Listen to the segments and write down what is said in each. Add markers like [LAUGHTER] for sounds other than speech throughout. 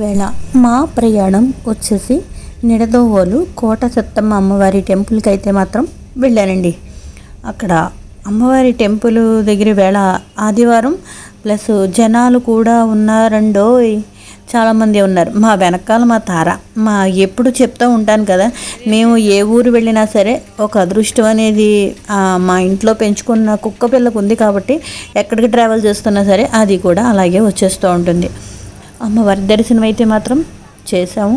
వేళ మా ప్రయాణం వచ్చేసి నిడదోవోలు కోట సత్తమ్మ అమ్మవారి టెంపుల్కి అయితే మాత్రం వెళ్ళానండి. అక్కడ అమ్మవారి టెంపుల్ దగ్గర వేళ ఆదివారం ప్లస్ జనాలు కూడా ఉన్నారండో చాలామంది ఉన్నారు. మా వెనకాల మా తార. మా ఎప్పుడు చెప్తూ ఉంటాను కదా మేము ఏ ఊరు వెళ్ళినా సరే ఒక అదృష్టం అనేది మా ఇంట్లో పెంచుకున్న కుక్క పిల్లకు ఉంది కాబట్టి ఎక్కడికి ట్రావెల్ చేస్తున్నా సరే అది కూడా అలాగే వచ్చేస్తూ ఉంటుంది. అమ్మవారి దర్శనం అయితే మాత్రం చేసాము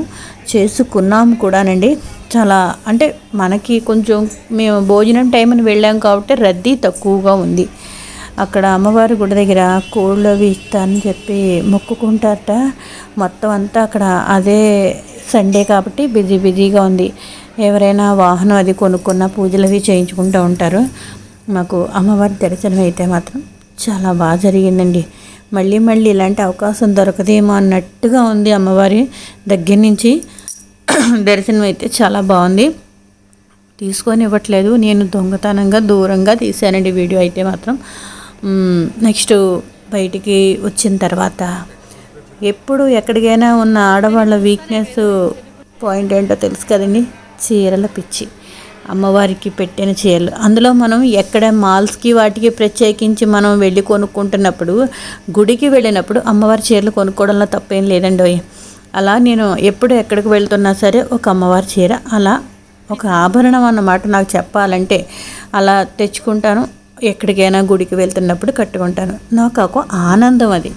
చేసుకున్నాము కూడానండి. చాలా అంటే మనకి కొంచెం మేము భోజనం టైం అని వెళ్ళాం కాబట్టి రద్దీ తక్కువగా ఉంది. అక్కడ అమ్మవారి గుడి దగ్గర కోళ్ళు అవి ఇస్తానని చెప్పి మొక్కుకుంటారట. మొత్తం అంతా అక్కడ అదే సండే కాబట్టి బిజీ బిజీగా ఉంది. ఎవరైనా వాహనం అది కొనుక్కున్న పూజలు అవి చేయించుకుంటూ ఉంటారు. మాకు అమ్మవారి దర్శనం అయితే మాత్రం చాలా బాగా జరిగిందండి. మళ్ళీ మళ్ళీ ఇలాంటి అవకాశం దొరకదేమో అన్నట్టుగా ఉంది అమ్మవారి దగ్గర నుంచి. [CLEARS THROAT] దర్శనం అయితే చాలా బాగుంది. తీసుకొని ఇవ్వట్లేదు. నేను దొంగతనంగా దూరంగా తీశానండి వీడియో అయితే మాత్రం. నెక్స్ట్ బయటికి వచ్చిన తర్వాత ఎప్పుడు ఎక్కడికైనా ఉన్న ఆడవాళ్ళ వీక్నెస్ పాయింట్ ఏంటో తెలుసు కదండి? చీరల పిచ్చి. అమ్మవారికి పెట్టిన చీరలు. అందులో మనం ఎక్కడ మాల్స్కి వాటికి ప్రత్యేకించి మనం వెళ్ళి కొనుక్కుంటున్నప్పుడు గుడికి వెళ్ళినప్పుడు అమ్మవారి చీరలు కొనుక్కోవడంలో తప్పేం లేదండి అలా నేను ఎప్పుడు ఎక్కడికి వెళ్తున్నా సరే ఒక అమ్మవారి చీర అలా ఒక ఆభరణం అన్నమాట నాకు చెప్పాలంటే. అలా తెచ్చుకుంటాను ఎక్కడికైనా గుడికి వెళ్తున్నప్పుడు కట్టుకుంటాను. నాకు ఒక ఆనందం అది.